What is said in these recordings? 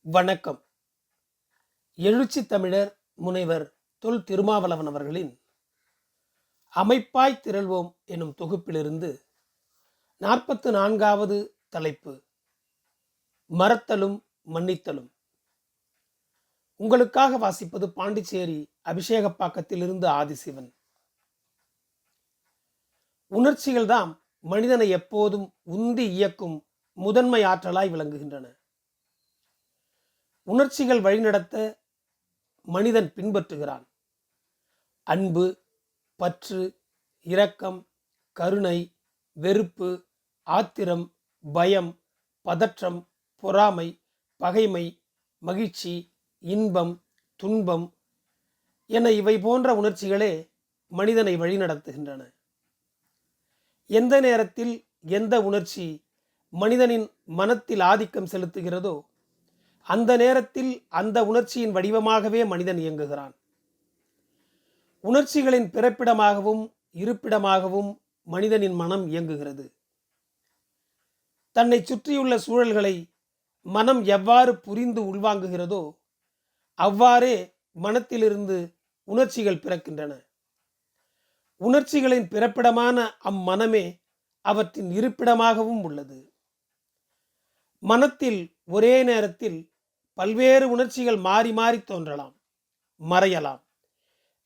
வணக்கம். எழுச்சி தமிழர் முனைவர் தொல் திருமாவளவன் அவர்களின் அமைப்பாய் திரள்வோம் எனும் தொகுப்பிலிருந்து நாற்பத்து நான்காவது தலைப்பு மறத்தலும் மன்னித்தலும் உங்களுக்காக வாசிப்பது பாண்டிச்சேரி அபிஷேகப்பாக்கத்திலிருந்து ஆதிசிவன். உணர்ச்சிகள்தான் மனிதனை எப்போதும் உந்தி இயக்கும் முதன்மை ஆற்றலாய் விளங்குகின்றன. உணர்ச்சிகள் வழிநடத்த மனிதன் பின்பற்றுகிறான். அன்பு பற்று இரக்கம் கருணை வெறுப்பு ஆத்திரம் பயம் பதற்றம் பொறாமை பகைமை மகிழ்ச்சி இன்பம் துன்பம் என இவை போன்ற உணர்ச்சிகளே மனிதனை வழிநடத்துகின்றன. எந்த நேரத்தில் எந்த உணர்ச்சி மனிதனின் மனத்தில் ஆதிக்கம் செலுத்துகிறதோ அந்த நேரத்தில் அந்த உணர்ச்சியின் வடிவமாகவே மனிதன் இயங்குகிறான். உணர்ச்சிகளின் பிறப்பிடமாகவும் இருப்பிடமாகவும் மனிதனின் மனம் இயங்குகிறது. தன்னை சுற்றியுள்ள சூழல்களை மனம் எவ்வாறு புரிந்து உள்வாங்குகிறதோ அவ்வாறே மனத்திலிருந்து உணர்ச்சிகள் பிறக்கின்றன. உணர்ச்சிகளின் பிறப்பிடமான அம்மனமே அவற்றின் இருப்பிடமாகவும் உள்ளது. மனத்தில் ஒரே நேரத்தில் பல்வேறு உணர்ச்சிகள் மாறி மாறி தோன்றலாம் மறையலாம்.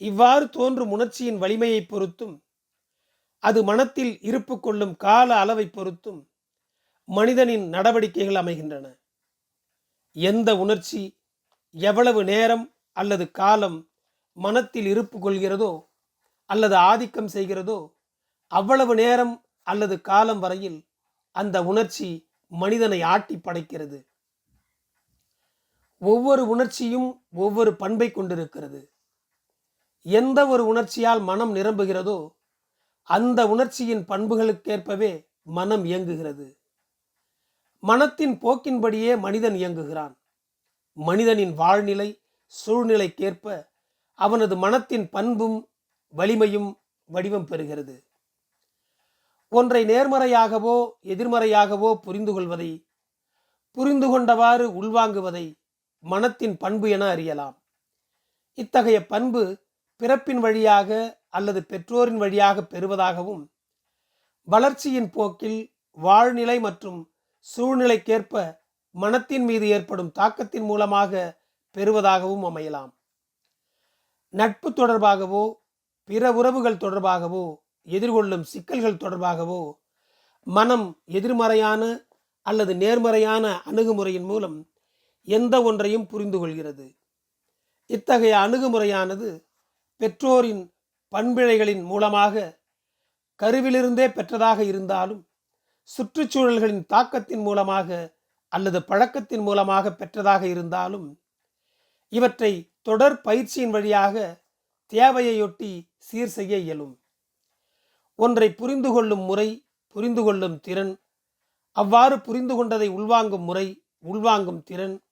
இவ்வாறு தோன்றும் உணர்ச்சியின் வலிமையை பொறுத்தும் அது மனத்தில் இருப்பு கொள்ளும் கால அளவை பொறுத்தும் மனிதனின் நடவடிக்கைகள் அமைகின்றன. எந்த உணர்ச்சி எவ்வளவு நேரம் அல்லது காலம் மனத்தில் இருப்பு கொள்கிறதோ அல்லது ஆதிக்கம் செய்கிறதோ அவ்வளவு நேரம் அல்லது காலம் வரையில் அந்த உணர்ச்சி மனிதனை ஆட்டி படைக்கிறது ஒவ்வொரு உணர்ச்சியும் ஒவ்வொரு பண்பை கொண்டிருக்கிறது. எந்த ஒரு உணர்ச்சியால் மனம் நிரம்புகிறதோ அந்த உணர்ச்சியின் பண்புகளுக்கேற்பவே மனம் இயங்குகிறது. மனத்தின் போக்கின்படியே மனிதன் இயங்குகிறான். மனிதனின் வாழ்நிலை சூழ்நிலைக்கேற்ப அவனது மனத்தின் பண்பும் வலிமையும் வடிவம் பெறுகிறது. ஒன்றை நேர்மறையாகவோ எதிர்மறையாகவோ புரிந்து கொள்வதை புரிந்து கொண்டவாறு உள்வாங்குவதை மனத்தின் பண்பு என அறியலாம். இத்தகைய பண்பு பிறப்பின் வழியாக அல்லது பெற்றோரின் வழியாக பெறுவதாகவும் வளர்ச்சியின் போக்கில் வாழ்நிலை மற்றும் சூழ்நிலைக்கேற்ப மனத்தின் மீது ஏற்படும் தாக்கத்தின் மூலமாக பெறுவதாகவும் அமையலாம். நட்பு தொடர்பாகவோ பிற உறவுகள் தொடர்பாகவோ எதிர்கொள்ளும் சிக்கல்கள் தொடர்பாகவோ மனம் எதிர்மறையான அல்லது நேர்மறையான அணுகுமுறையின் மூலம் எந்த ஒன்றையும் புரிந்து கொள்கிறது இத்தகைய அணுகுமுறையானது பெற்றோரின் பண்பிழைகளின் மூலமாக கருவிலிருந்தே பெற்றதாக இருந்தாலும் சுற்றுச்சூழல்களின் தாக்கத்தின் மூலமாக அல்லது பழக்கத்தின் மூலமாக பெற்றதாக இருந்தாலும் இவற்றை தொடர் பயிற்சியின் வழியாக தேவையையொட்டி சீர் செய்ய இயலும். ஒன்றை புரிந்து கொள்ளும் முறை புரிந்து கொள்ளும் திறன் அவ்வாறு புரிந்து கொண்டதை உள்வாங்கும் முறை உள்வாங்கும் திறன்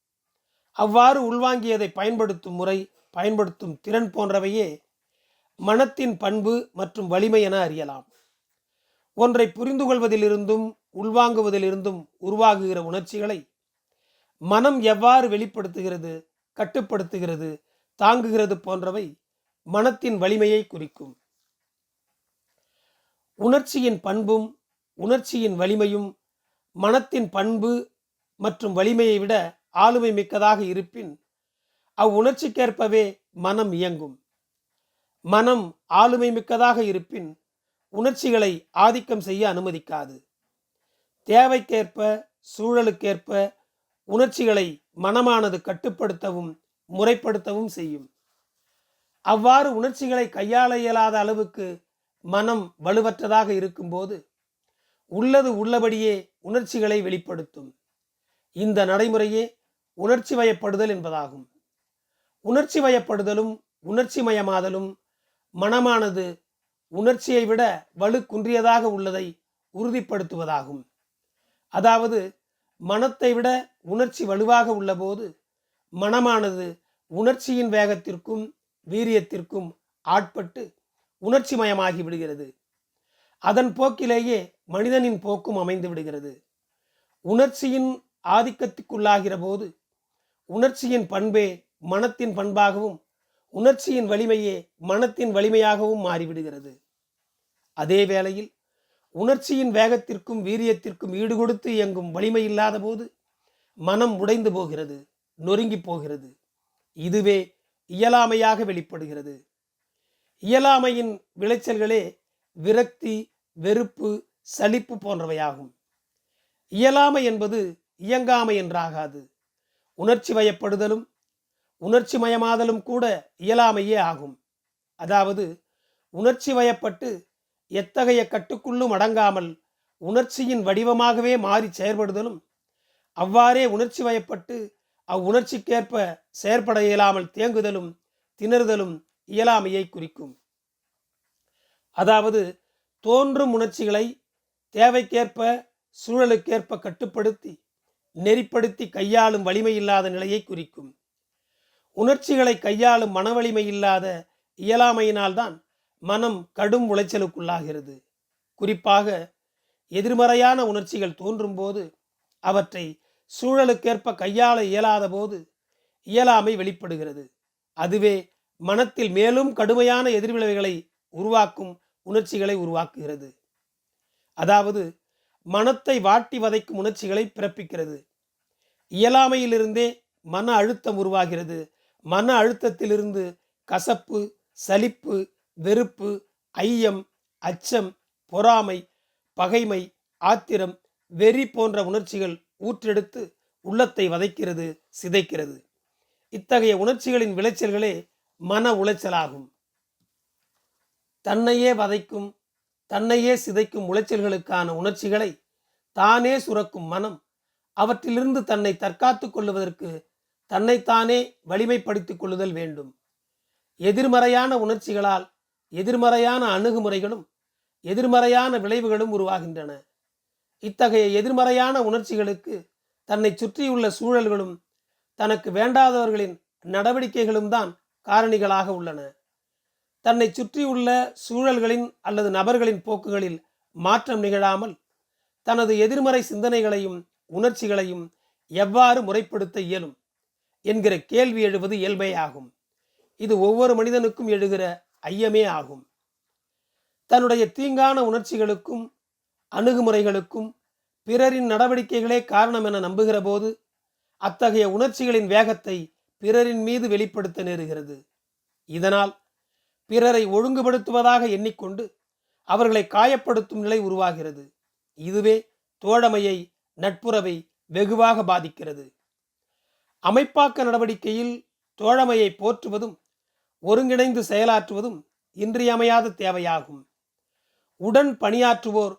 அவ்வாறு உள்வாங்கியதை பயன்படுத்தும் முறை பயன்படுத்தும் திறன் போன்றவையே மனத்தின் பண்பு மற்றும் வலிமை என அறியலாம். ஒன்றை புரிந்து கொள்வதிலிருந்தும் உள்வாங்குவதிலிருந்தும் உருவாகுகிற உணர்ச்சிகளை மனம் எவ்வாறு வெளிப்படுத்துகிறது கட்டுப்படுத்துகிறது தாங்குகிறது போன்றவை மனத்தின் வலிமையை குறிக்கும். உணர்ச்சியின் பண்பும் உணர்ச்சியின் வலிமையும் மனத்தின் பண்பு மற்றும் வலிமையை விட ஆளுமை மிக்கதாக இருப்பின் அவ்வுணர்ச்சிக்கேற்பவே மனம் இயங்கும். மனம் ஆளுமை மிக்கதாக இருப்பின் உணர்ச்சிகளை ஆதிக்கம் செய்ய அனுமதிக்காது. தேவைக்கேற்ப சூழலுக்கேற்ப உணர்ச்சிகளை மனமானது கட்டுப்படுத்தவும் முறைப்படுத்தவும் செய்யும். அவ்வாறு உணர்ச்சிகளை கையாள இயலாத அளவுக்கு மனம் வலுவற்றதாக இருக்கும்போது உள்ளது உள்ளபடியே உணர்ச்சிகளை வெளிப்படுத்தும். இந்த நடைமுறையே உணர்ச்சி வயப்படுதல் என்பதாகும். உணர்ச்சி வயப்படுதலும் உணர்ச்சி மயமாதலும் மனமானது உணர்ச்சியை விட வலு குன்றியதாக உள்ளதை உறுதிப்படுத்துவதாகும். அதாவது மனத்தை விட உணர்ச்சி வலுவாக உள்ளபோது மனமானது உணர்ச்சியின் வேகத்திற்கும் வீரியத்திற்கும் ஆட்பட்டு உணர்ச்சி மயமாகி விடுகிறது. அதன் போக்கிலேயே மனிதனின் போக்கும் அமைந்து விடுகிறது. உணர்ச்சியின் ஆதிக்கத்துக்குள்ளாகிற போது உணர்ச்சியின் பண்பே மனத்தின் பண்பாகவும் உணர்ச்சியின் வலிமையே மனத்தின் வலிமையாகவும் மாறிவிடுகிறது. அதே வேளையில் உணர்ச்சியின் வேகத்திற்கும் வீரியத்திற்கும் ஈடுகொடுத்து இயங்கும் வலிமை இல்லாத போது மனம் உடைந்து போகிறது நொறுங்கி போகிறது. இதுவே இயலாமையாக வெளிப்படுகிறது. இயலாமையின் விளைச்சல்களே விரக்தி வெறுப்பு சலிப்பு போன்றவையாகும். இயலாமை என்பது இயங்காமை என்றாகாது. உணர்ச்சி வயப்படுதலும் உணர்ச்சி மயமாதலும் கூட இயலாமையே ஆகும். அதாவது உணர்ச்சி வயப்பட்டு எத்தகைய கட்டுக்குள்ளும் அடங்காமல் உணர்ச்சியின் வடிவமாகவே மாறி செயற்படுதலும் அவ்வாறே உணர்ச்சி வயப்பட்டு அவ்வுணர்ச்சிக்கேற்ப செயற்பட இயலாமல் தேங்குதலும் திணறுதலும் இயலாமையை குறிக்கும். அதாவது தோன்றும் உணர்ச்சிகளை தேவைக்கேற்ப சூழலுக்கேற்ப கட்டுப்படுத்தி நெறிப்படுத்தி கையாளும் வலிமை இல்லாத நிலையை குறிக்கும். உணர்ச்சிகளை கையாளும் மனவலிமை இல்லாத இயலாமையினால்தான் மனம் கடும் உளைச்சலுக்குள்ளாகிறது. குறிப்பாக எதிர்மறையான உணர்ச்சிகள் தோன்றும்போது அவற்றை சூழலுக்கேற்ப கையாள இயலாத போது இயலாமை வெளிப்படுகிறது. அதுவே மனத்தில் மேலும் கடுமையான எதிர்விளைவுகளை உருவாக்கும் உணர்ச்சிகளை உருவாக்குகிறது. அதாவது மனத்தை வாட்டி வதைக்கும் உணர்ச்சிகளை பிறப்பிக்கிறது. இயலாமையிலிருந்தே மன அழுத்தம் உருவாகிறது. மன அழுத்தத்திலிருந்து கசப்பு சலிப்பு வெறுப்பு ஐயம் அச்சம் பொறாமை பகைமை ஆத்திரம் வெறி போன்ற உணர்ச்சிகள் ஊற்றெடுத்து உள்ளத்தை வதைக்கிறது சிதைக்கிறது. இத்தகைய உணர்ச்சிகளின் விளைச்சல்களே மன உளைச்சலாகும். தன்னையே வதைக்கும் தன்னையே சிதைக்கும் உளைச்சல்களுக்கான உணர்ச்சிகளை தானே சுரக்கும் மனம். அவற்றிலிருந்து தன்னை தற்காத்து கொள்வதற்கு தன்னைத்தானே வலிமைப்படுத்திக் கொள்ளுதல் வேண்டும். எதிர்மறையான உணர்ச்சிகளால் எதிர்மறையான அணுகுமுறைகளும் எதிர்மறையான விளைவுகளும் உருவாகின்றன. இத்தகைய எதிர்மறையான உணர்ச்சிகளுக்கு தன்னை சுற்றியுள்ள சூழல்களும் தனக்கு வேண்டாதவர்களின் நடவடிக்கைகளும் தான் காரணிகளாக உள்ளன. தன்னை சுற்றியுள்ள சூழல்களின் அல்லது நபர்களின் போக்குகளில் மாற்றம் நிகழாமல் தனது எதிர்மறை சிந்தனைகளையும் உணர்ச்சிகளையும் எவ்வாறு முறைப்படுத்த இயலும் என்கிற கேள்வி எழுவது இயல்பே ஆகும் இது ஒவ்வொரு மனிதனுக்கும் எழுகிற ஐயமே ஆகும். தன்னுடைய தீங்கான உணர்ச்சிகளுக்கும் அணுகுமுறைகளுக்கும் பிறரின் நடவடிக்கைகளே காரணம் என நம்புகிற போது அத்தகைய உணர்ச்சிகளின் வேகத்தை பிறரின் மீது வெளிப்படுத்த நேருகிறது. இதனால் பிறரை ஒழுங்குபடுத்துவதாக எண்ணிக்கொண்டு அவர்களை காயப்படுத்தும் நிலை உருவாகிறது. இதுவே தோழமையை நட்புறவை வெகுவாக பாதிக்கிறது. அமைப்பாக்க நடவடிக்கையில் தோழமையை போற்றுவதும் ஒருங்கிணைந்து செயலாற்றுவதும் இன்றியமையாத தேவையாகும். உடன் பணியாற்றுவோர்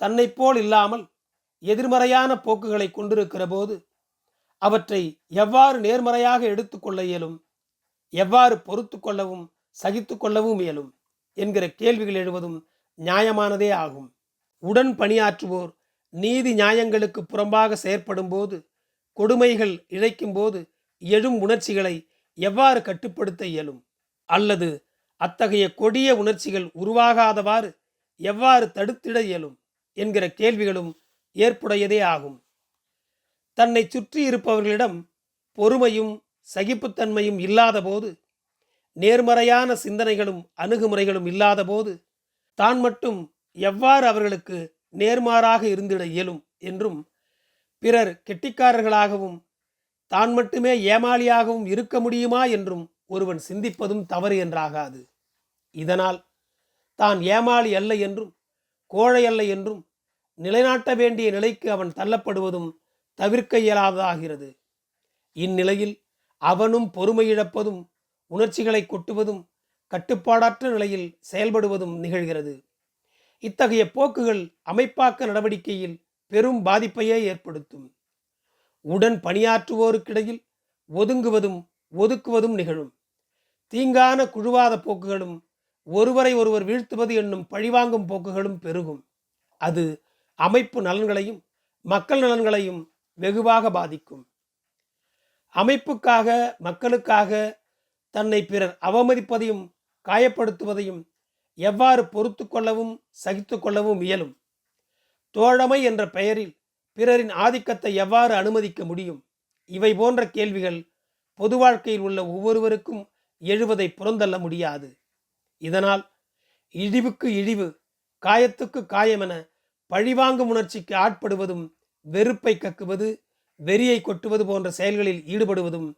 தன்னை போல் இல்லாமல் எதிர்மறையான போக்குகளை கொண்டிருக்கிற போது அவற்றை எவ்வாறு நேர்மறையாக எடுத்துக்கொள்ள இயலும் எவ்வாறு பொறுத்து கொள்ளவும் சகித்து கொள்ளவும் இயலும் என்கிற கேள்விகள் எழுவதும் நியாயமானதே ஆகும். உடன் பணியாற்றுவோர் நீதி நியாயங்களுக்கு புறம்பாக செயற்படும் போது கொடுமைகள் இழைக்கும் போது எழும் உணர்ச்சிகளை எவ்வாறு கட்டுப்படுத்த இயலும்? அல்லது அத்தகைய கொடிய உணர்ச்சிகள் உருவாகாதவாறு எவ்வாறு தடுத்திட இயலும்? என்கிற கேள்விகளும் ஏற்புடையதே ஆகும். தன்னை சுற்றி இருப்பவர்களிடம் பொறுமையும் சகிப்புத்தன்மையும் இல்லாதபோது நேர்மறையான சிந்தனைகளும் அணுகுமுறைகளும் இல்லாதபோது தான் மட்டும் எவ்வாறு அவர்களுக்கு நேர்மாறாக இருந்திட இயலும் என்றும் பிறர் கெட்டிக்காரர்களாகவும் தான் மட்டுமே ஏமாளியாகவும் இருக்க முடியுமா என்றும் ஒருவன் சிந்திப்பதும் தவறு என்றாகாது. இதனால் தான் ஏமாளி அல்ல என்றும் கோழை அல்ல என்றும் நிலைநாட்ட வேண்டிய நிலைக்கு அவன் தள்ளப்படுவதும் தவிர்க்க இயலாததாகிறது. இந்நிலையில் அவனும் பொறுமை இழப்பதும் உணர்ச்சிகளை கொட்டுவதும் கட்டுப்பாடற்ற நிலையில் செயல்படுவதும் நிகழ்கிறது. இத்தகைய போக்குகள் அமைப்பாக்க நடவடிக்கையில் பெரும் பாதிப்பையே ஏற்படுத்தும். உடன் பணியாற்றுவோருக்கிடையில் ஒதுங்குவதும் ஒதுக்குவதும் நிகழும். தீங்கான குழுவாத போக்குகளும் ஒருவரை ஒருவர் வீழ்த்துவது என்னும் பழிவாங்கும் போக்குகளும் பெருகும். அது அமைப்பு நலன்களையும் மக்கள் நலன்களையும் வெகுவாக பாதிக்கும். அமைப்புக்காக மக்களுக்காக தன்னை பிறர் அவமதிப்பதையும் காயப்படுத்துவதையும் எவ்வாறு பொறுத்து கொள்ளவும் சகித்து கொள்ளவும் இயலும்? தோழமை என்ற பெயரில் பிறரின் ஆதிக்கத்தை எவ்வாறு அனுமதிக்க முடியும்? இவை போன்ற கேள்விகள் பொது வாழ்க்கையில் உள்ள ஒவ்வொருவருக்கும் எழுவதை புறந்தள்ள முடியாது. இதனால் இழிவுக்கு இழிவு காயத்துக்கு காயமென பழிவாங்கும் உணர்ச்சிக்கு ஆட்படுவதும் வெறுப்பை கக்குவது வெறியை கொட்டுவது போன்ற செயல்களில் ஈடுபடுவதும்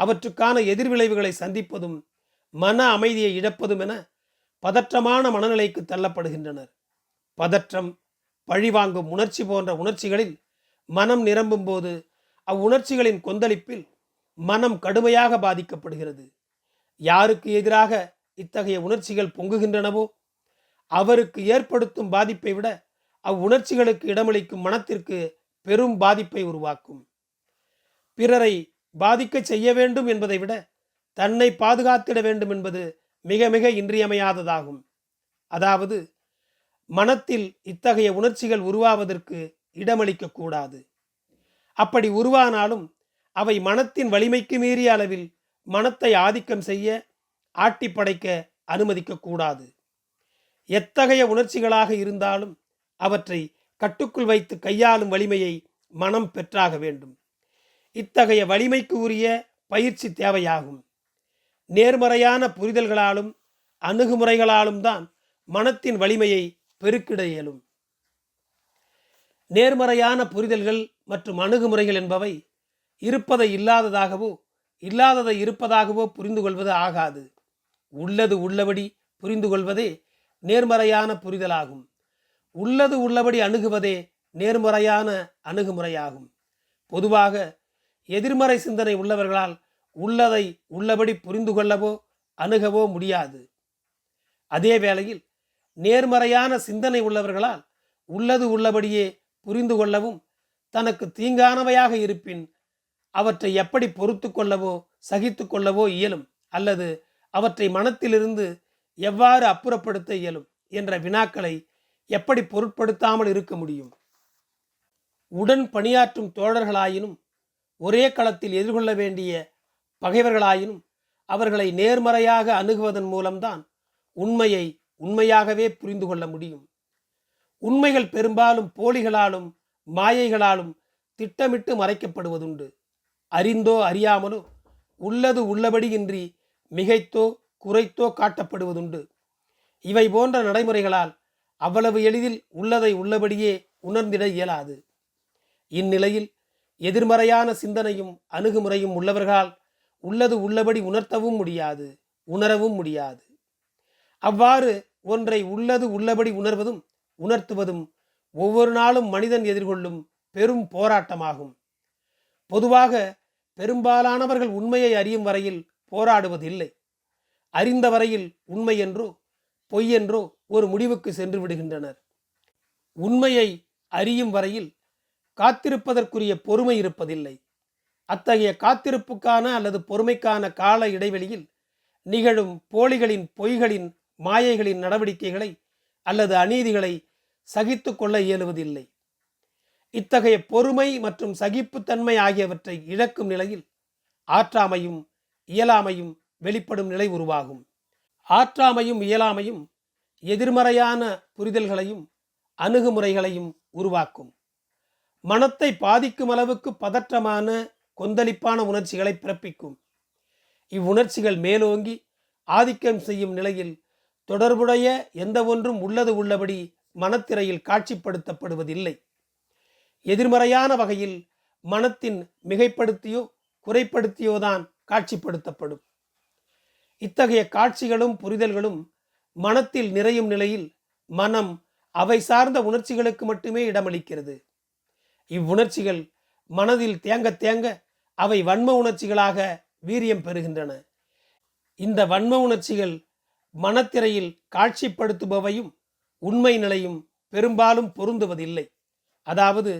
அவற்றுக்கான எதிர்விளைவுகளை சந்திப்பதும் மன அமைதியை இழப்பதும் என பதற்றமான மனநிலைக்கு தள்ளப்படுகின்றனர். பதற்றம் பழிவாங்கும் உணர்ச்சி போன்ற உணர்ச்சிகளில் மனம் நிரம்பும் போது அவ்வுணர்ச்சிகளின் கொந்தளிப்பில் மனம் கடுமையாக பாதிக்கப்படுகிறது. யாருக்கு எதிராக இத்தகைய உணர்ச்சிகள் பொங்குகின்றனவோ அவருக்கு ஏற்படுத்தும் பாதிப்பை விட அவ்வுணர்ச்சிகளுக்கு இடமளிக்கும் மனத்திற்கு பெரும் பாதிப்பை உருவாக்கும். பிறரை பாதிக்க செய்ய வேண்டும் என்பதை விட தன்னை பாதுகாத்திட வேண்டும் என்பது மிக மிக இன்றியமையாததாகும். அதாவது மனத்தில் இத்தகைய உணர்ச்சிகள் உருவாவதற்கு இடமளிக்க கூடாது. அப்படி உருவானாலும் அவை மனத்தின் வலிமைக்கு மீறிய அளவில் மனத்தை ஆதிக்கம் செய்ய ஆட்டி படைக்க அனுமதிக்க கூடாது. எத்தகைய உணர்ச்சிகளாக இருந்தாலும் அவற்றை கட்டுக்குள் வைத்து கையாளும் வலிமையை மனம் பெற்றாக வேண்டும். இத்தகைய வலிமைக்கு உரிய பயிற்சி தேவையாகும். நேர்மறையான புரிதல்களாலும் அணுகுமுறைகளாலும் தான் மனத்தின் வலிமையை பெருக்கிட இயலும். நேர்மறையான புரிதல்கள் மற்றும் அணுகுமுறைகள் என்பவை இருப்பதை இல்லாததாகவோ இல்லாததை இருப்பதாகவோ புரிந்து கொள்வது ஆகாது. உள்ளது உள்ளபடி புரிந்து கொள்வதே நேர்மறையான புரிதலாகும். உள்ளது உள்ளபடி அணுகுவதே நேர்மறையான அணுகுமுறையாகும். பொதுவாக எதிர்மறை சிந்தனை உள்ளவர்களால் உள்ளதை உள்ளபடி புரிந்து கொள்ளவோ அணுகவோ முடியாது. அதே வேளையில் நேர்மறையான சிந்தனை உள்ளவர்களால் உள்ளது உள்ளபடியே புரிந்து கொள்ளவும் தனக்கு தீங்கானவையாக இருப்பின் அவற்றை எப்படி பொறுத்து கொள்ளவோ சகித்து கொள்ளவோ இயலும் அல்லது அவற்றை மனத்திலிருந்து எவ்வாறு அப்புறப்படுத்த இயலும் என்ற வினாக்களை எப்படி பொருட்படுத்தாமல் இருக்க முடியும்? உடன் பணியாற்றும் தோழர்களாயினும் ஒரே களத்தில் எதிர்கொள்ள வேண்டிய பகைவர்களாயினும் அவர்களை நேர்மறையாக அணுகுவதன் மூலம்தான் உண்மையை உண்மையாகவே புரிந்து கொள்ள முடியும். உண்மைகள் பெரும்பாலும் போலிகளாலும் மாயைகளாலும் திட்டமிட்டு மறைக்கப்படுவதுண்டு. அறிந்தோ அறியாமலோ உள்ளது உள்ளபடியின்றி மிகைத்தோ குறைத்தோ காட்டப்படுவதுண்டு. இவை போன்ற நடைமுறைகளால் அவ்வளவு எளிதில் உள்ளதை உள்ளபடியே உணர்ந்திட இயலாது. இந்நிலையில் எதிர்மறையான சிந்தனையும் அணுகுமுறையும் உள்ளவர்களால் உள்ளது உள்ளபடி உணர்த்தவும் முடியாது உணரவும் முடியாது. அவ்வாறு ஒன்றை உள்ளது உள்ளபடி உணர்வதும் உணர்த்துவதும் ஒவ்வொரு நாளும் மனிதன் எதிர்கொள்ளும் பெரும் போராட்டமாகும். பொதுவாக பெரும்பாலானவர்கள் உண்மையை அறியும் வரையில் போராடுவதில்லை. அறிந்த வரையில் உண்மை என்றோ பொய் என்றோ ஒரு முடிவுக்கு சென்று விடுகின்றனர். உண்மையை அறியும் வரையில் காத்திருப்பதற்குரிய பொறுமை இருப்பதில்லை. அத்தகைய காத்திருப்புக்கான அல்லது பொறுமைக்கான கால இடைவெளியில் நிகழும் போலிகளின் பொய்களின் மாயைகளின் நடவடிக்கைகளை அல்லது அநீதிகளை சகித்து கொள்ள இயலுவதில்லை. இத்தகைய பொறுமை மற்றும் சகிப்புத்தன்மை ஆகியவற்றை இழக்கும் நிலையில் ஆற்றாமையும் இயலாமையும் வெளிப்படும் நிலை உருவாகும். ஆற்றாமையும் இயலாமையும் எதிர்மறையான புரிதல்களையும் அணுகுமுறைகளையும் உருவாக்கும். மனத்தை பாதிக்கும் அளவுக்கு பதற்றமான கொந்தளிப்பான உணர்ச்சிகளை பிறப்பிக்கும். இவ்வுணர்ச்சிகள் மேலோங்கி ஆதிக்கம் செய்யும் நிலையில் தொடர்புடைய எந்த ஒன்றும் உள்ளது உள்ளபடி மனத்திரையில் காட்சிப்படுத்தப்படுவதில்லை. எதிர்மறையான வகையில் மனத்தின் மிகைப்படுத்தியோ குறைப்படுத்தியோதான் காட்சிப்படுத்தப்படும். இத்தகைய காட்சிகளும் புரிதல்களும் மனத்தில் நிறையும் நிலையில் மனம் அவை சார்ந்த உணர்ச்சிகளுக்கு மட்டுமே இடமளிக்கிறது. இவ்வுணர்ச்சிகள் மனதில் தேங்க தேங்க அவை வன்ம உணர்ச்சிகளாக வீரியம் பெறுகின்றன. இந்த வன்ம உணர்ச்சிகள் மனத்திரையில் காட்சிப்படுத்துபவையும் உண்மை நிலையும் பெரும்பாலும் பொருந்துவதில்லை. அதாவது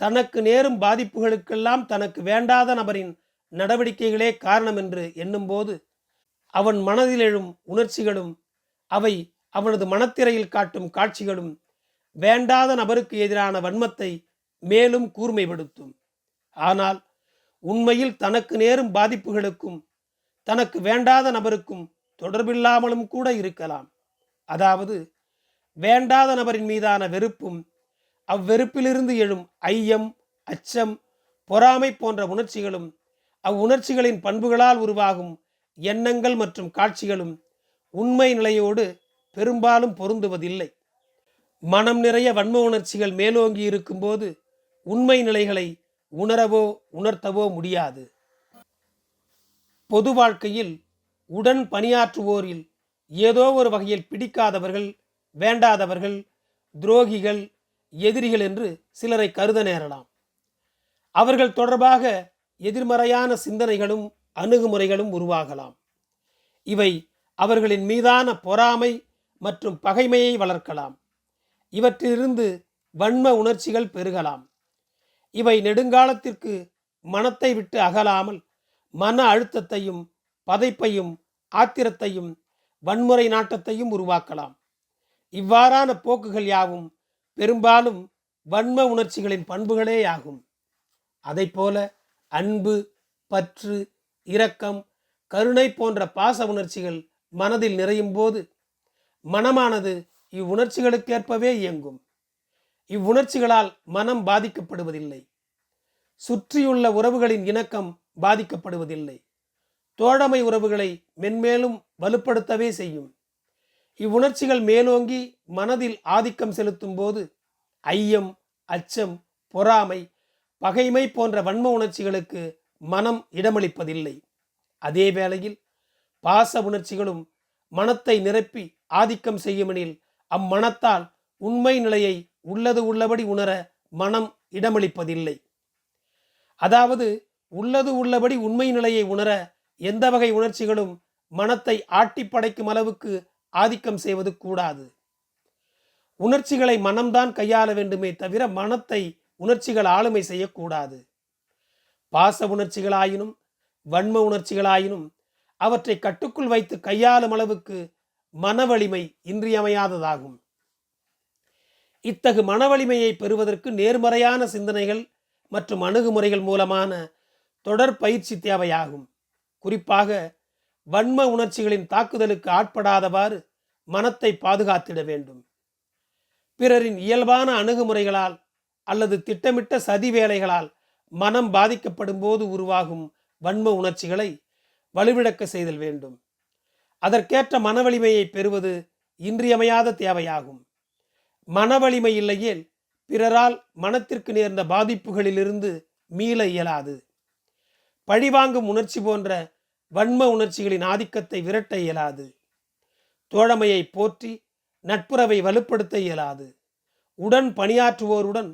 தனக்கு நேரும் பாதிப்புகளுக்கெல்லாம் தனக்கு வேண்டாத நபரின் நடவடிக்கைகளே காரணம் என்று எண்ணும்போது அவன் மனதில் எழும் உணர்ச்சிகளும் அவை அவனது மனத்திரையில் காட்டும் காட்சிகளும் வேண்டாத நபருக்கு எதிரான வன்மத்தை மேலும் கூர்மைப்படுத்தும். ஆனால் உண்மையில் தனக்கு நேரும் பாதிப்புகளுக்கும் தனக்கு வேண்டாத நபருக்கும் தொடர்பில்லாமலும் கூட இருக்கலாம். அதாவது வேண்டாத நபரின் மீதான வெறுப்பும் அவ்வெறுப்பிலிருந்து எழும் ஐயம் அச்சம் பொறாமை போன்ற உணர்ச்சிகளும் அவ்வுணர்ச்சிகளின் பண்புகளால் உருவாகும் எண்ணங்கள் மற்றும் காட்சிகளும் உண்மை நிலையோடு பெரும்பாலும் பொருந்துவதில்லை. மனம் நிறைய வன்ம உணர்ச்சிகள் மேலோங்கி இருக்கும்போது உண்மை நிலைகளை உணரவோ உணர்த்தவோ முடியாது. பொது வாழ்க்கையில் உடன் பணியாற்றுவோரில் ஏதோ ஒரு வகையில் பிடிக்காதவர்கள் வேண்டாதவர்கள் துரோகிகள் எதிரிகள் என்று சிலரை கருத நேரலாம். அவர்கள் தொடர்பாக எதிர்மறையான சிந்தனைகளும் அணுகுமுறைகளும் உருவாகலாம். இவை அவர்களின் மீதான பொறாமை மற்றும் பகைமையை வளர்க்கலாம். இவற்றிலிருந்து வன்ம உணர்ச்சிகள் பெருகலாம். இவை நெடுங்காலத்திற்கு மனத்தை விட்டு அகலாமல் மன அழுத்தத்தையும் பதைப்பையும் ஆத்திரத்தையும் வன்முறை நாட்டத்தையும் உருவாக்கலாம். இவ்வாறான போக்குகள் யாவும் பெரும்பாலும் வன்ம உணர்ச்சிகளின் பண்புகளேயாகும் அதைப்போல அன்பு பற்று இரக்கம் கருணை போன்ற பாச உணர்ச்சிகள் மனதில் நிறையும் போது மனமானது இவ்வுணர்ச்சிகளுக்கேற்பவே இயங்கும். இவ்வுணர்ச்சிகளால் மனம் பாதிக்கப்படுவதில்லை. சுற்றியுள்ள உறவுகளின் இணக்கம் பாதிக்கப்படுவதில்லை. தோழமை உறவுகளை மென்மேலும் வலுப்படுத்தவே செய்யும். இவ்வுணர்ச்சிகள் மேலோங்கி மனதில் ஆதிக்கம் செலுத்தும் போது ஐயம் அச்சம் பொறாமை பகைமை போன்ற வன்ம உணர்ச்சிகளுக்கு மனம் இடமளிப்பதில்லை. அதே வேளையில் பாச உணர்ச்சிகளும் மனத்தை நிரப்பி ஆதிக்கம் செய்யுமெனில் அம்மனத்தால் உண்மை நிலையை உள்ளது உள்ளபடி உணர மனம் இடமளிப்பதில்லை. அதாவது உள்ளது உள்ளபடி உண்மை நிலையை உணர எந்த வகை உணர்ச்சிகளும் மனத்தை ஆட்டி படைக்கும் அளவுக்கு ஆதிக்கம் செய்வது கூடாது. உணர்ச்சிகளை மனம்தான் கையாள வேண்டுமே தவிர மனத்தை உணர்ச்சிகள் ஆளுமை செய்யக்கூடாது. பாச உணர்ச்சிகளாயினும் வன்ம உணர்ச்சிகளாயினும் அவற்றை கட்டுக்குள் வைத்து கையாளும் அளவுக்கு மன வலிமை இன்றியமையாததாகும். இத்தகு மன வலிமையை பெறுவதற்கு நேர்மறையான சிந்தனைகள் மற்றும் அணுகுமுறைகள் மூலமான தொடர் பயிற்சி தேவையாகும். குறிப்பாக வன்ம உணர்ச்சிகளின் தாக்குதலுக்கு ஆட்படாதவாறு மனத்தை பாதுகாத்திட வேண்டும். பிறரின் இயல்பான அணுகுமுறைகளால் அல்லது திட்டமிட்ட சதி வேலைகளால் மனம் பாதிக்கப்படும் போது உருவாகும் வன்ம உணர்ச்சிகளை வலுவிழக்க செய்தல் வேண்டும். அதற்கேற்ற மனவலிமையை பெறுவது இன்றியமையாத தேவையாகும். மனவலிமை இல்லையேல் பிறரால் மனத்திற்கு நேர்ந்த பாதிப்புகளிலிருந்து மீள இயலாது. பழிவாங்கும் உணர்ச்சி போன்ற வன்ம உணர்ச்சிகளின் ஆதிக்கத்தை விரட்ட இயலாது. தோழமையை போற்றி நட்புறவை வலுப்படுத்த இயலாது. உடன் பணியாற்றுவோருடன்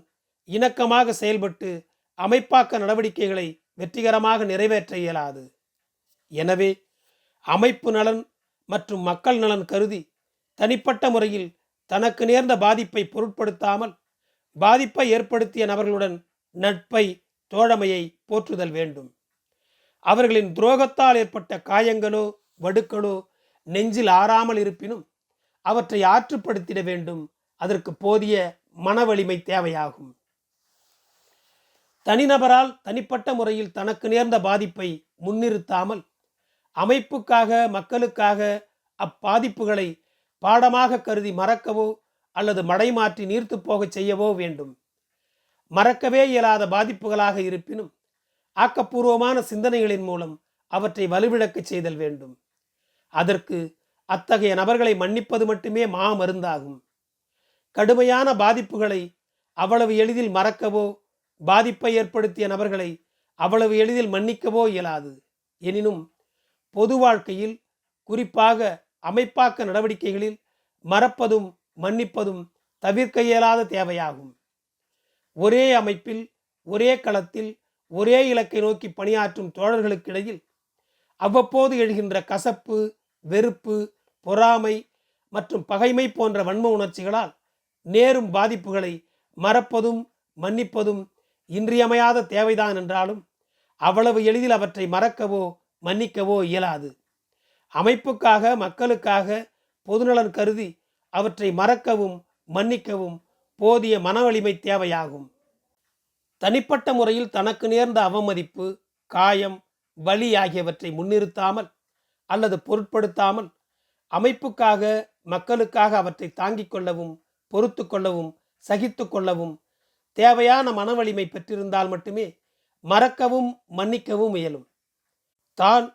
இணக்கமாக செயல்பட்டு அமைப்பாக்க நடவடிக்கைகளை வெற்றிகரமாக நிறைவேற்ற இயலாது. எனவே அமைப்பு நலன் மற்றும் மக்கள் நலன் கருதி தனிப்பட்ட முறையில் தனக்கு நேர்ந்த பாதிப்பை பொருட்படுத்தாமல் பாதிப்பை ஏற்படுத்திய நபர்களுடன் நட்பை தோழமையை போற்றுதல் வேண்டும். அவர்களின் துரோகத்தால் ஏற்பட்ட காயங்களோ வடுக்களோ நெஞ்சில் ஆறாமல் இருப்பினும் அவற்றை ஆற்றுப்படுத்திட வேண்டும். அதற்கு போதிய மன வலிமை தேவையாகும். தனிநபரால் தனிப்பட்ட முறையில் தனக்கு நேர்ந்த பாதிப்பை முன்னிறுத்தாமல் அமைப்புக்காக மக்களுக்காக அப்பாதிப்புகளை பாடமாக கருதி மறக்கவோ அல்லது மடைமாற்றி நீர்த்து போகச் செய்யவோ வேண்டும். மறக்கவே இயலாத பாதிப்புகளாக இருப்பினும் ஆக்கப்பூர்வமான சிந்தனைகளின் மூலம் அவற்றை வலுவிழக்கச் செய்தல் வேண்டும். அதற்கு அத்தகைய நபர்களை மன்னிப்பது மட்டுமே மா மருந்தாகும். கடுமையான பாதிப்புகளை அவ்வளவு எளிதில் மறக்கவோ பாதிப்பை ஏற்படுத்திய நபர்களை அவ்வளவு எளிதில் மன்னிக்கவோ இயலாது. எனினும் பொது வாழ்க்கையில் குறிப்பாக அமைப்பாக்க நடவடிக்கைகளில் மறப்பதும் மன்னிப்பதும் தவிர்க்க இயலாத தேவையாகும். ஒரே அமைப்பில் ஒரே களத்தில் ஒரே இலக்கை நோக்கி பணியாற்றும் தோழர்களுக்கிடையில் அவ்வப்போது எழுகின்ற கசப்பு வெறுப்பு பொறாமை மற்றும் பகைமை போன்ற வன்ம உணர்ச்சிகளால் நேரும் பாதிப்புகளை மறப்பதும் மன்னிப்பதும் இன்றியமையாத தேவைதான் என்றாலும் அவ்வளவு எளிதில் அவற்றை மறக்கவோ மன்னிக்கவோ இயலாது. அமைப்புக்காக மக்களுக்காக பொதுநலன் கருதி அவற்றை மறக்கவும் மன்னிக்கவும் போதிய மனவலிமை தேவையாகும். தனிப்பட்ட முறையில் தனக்கு நேர்ந்த அவமதிப்பு காயம் வலி ஆகியவற்றை முன்னிறுத்தாமல் அல்லது பொருட்படுத்தாமல் அமைப்புக்காக மக்களுக்காக அவற்றை தாங்கிக் கொள்ளவும் பொறுத்து கொள்ளவும் சகித்து கொள்ளவும் தேவையான மனவலிமை பெற்றிருந்தால் மட்டுமே மறக்கவும் மன்னிக்கவும் இயலும். தான்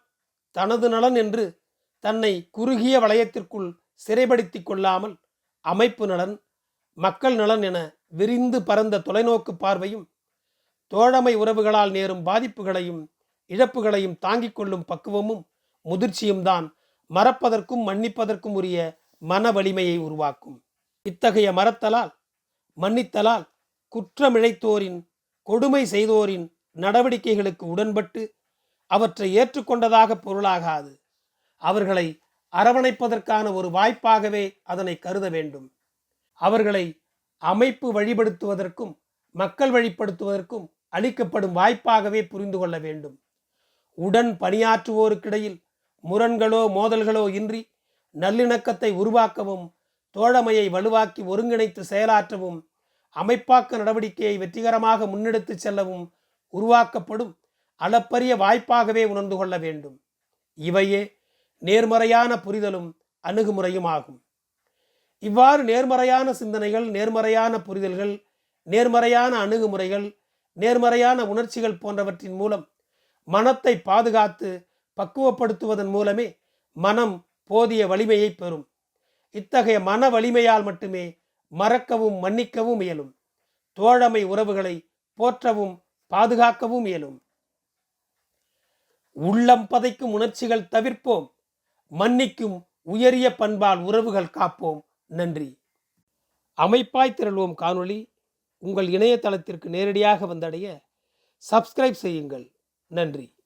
தனது நலன் என்று தன்னை குறுகிய வளையத்திற்குள் சிறைப்படுத்தி கொள்ளாமல் அமைப்பு நலன் மக்கள் நலன் என விரிந்து பரந்த தொலைநோக்கு பார்வையும் தோழமை உறவுகளால் நேரும் பாதிப்புகளையும் இழப்புகளையும் தாங்கிக் கொள்ளும் பக்குவமும் முதிர்ச்சியும் தான் மறப்பதற்கும் மன்னிப்பதற்கும் உரிய மன வலிமையை உருவாக்கும். இத்தகைய மறத்தலால் மன்னித்தலால் குற்றமிழைத்தோரின் கொடுமை செய்தோரின் நடவடிக்கைகளுக்கு உடன்பட்டு அவற்றை ஏற்றுக்கொண்டதாக பொருளாகாது. அவர்களை அரவணைப்பதற்கான ஒரு வாய்ப்பாகவே அதனை கருத வேண்டும். அவர்களை அமைப்பு வழிபடுத்துவதற்கும் மக்கள் வழிப்படுத்துவதற்கும் அளிக்கப்படும் வாய்ப்பாகவே புரிந்து கொள்ள வேண்டும். உடன் பணியாற்றுவோருக்கிடையில் முரண்களோ மோதல்களோ இன்றி நல்லிணக்கத்தை உருவாக்கவும் தோழமையை வலுவாக்கி ஒருங்கிணைத்து செயலாற்றவும் அமைப்பாக்க நடவடிக்கையை வெற்றிகரமாக முன்னெடுத்து செல்லவும் உருவாக்கப்படும் அளப்பரிய வாய்ப்பாகவே உணர்ந்து கொள்ள வேண்டும். இவையே நேர்மறையான புரிதலும் அணுகுமுறையும் ஆகும். இவ்வாறு நேர்மறையான சிந்தனைகள் நேர்மறையான புரிதல்கள் நேர்மறையான அணுகுமுறைகள் நேர்மறையான உணர்ச்சிகள் போன்றவற்றின் மூலம் மனத்தை பாதுகாத்து பக்குவப்படுத்துவதன் மூலமே மனம் போதிய வலிமையை பெறும். இத்தகைய மன வலிமையால் மட்டுமே மறக்கவும் மன்னிக்கவும் இயலும். தோழமை உறவுகளை போற்றவும் பாதுகாக்கவும் இயலும். உள்ளம் பதைக்கும் உணர்ச்சிகள் தவிர்ப்போம். மன்னிக்கும் உயரிய பண்பால் உறவுகள் காப்போம். நன்றி. அமைப்பாய் திரள்வோம் காணொளி. உங்கள் இணையதளத்திற்கு நேரடியாக வந்தடைய சப்ஸ்கிரைப் செய்யுங்கள். நன்றி.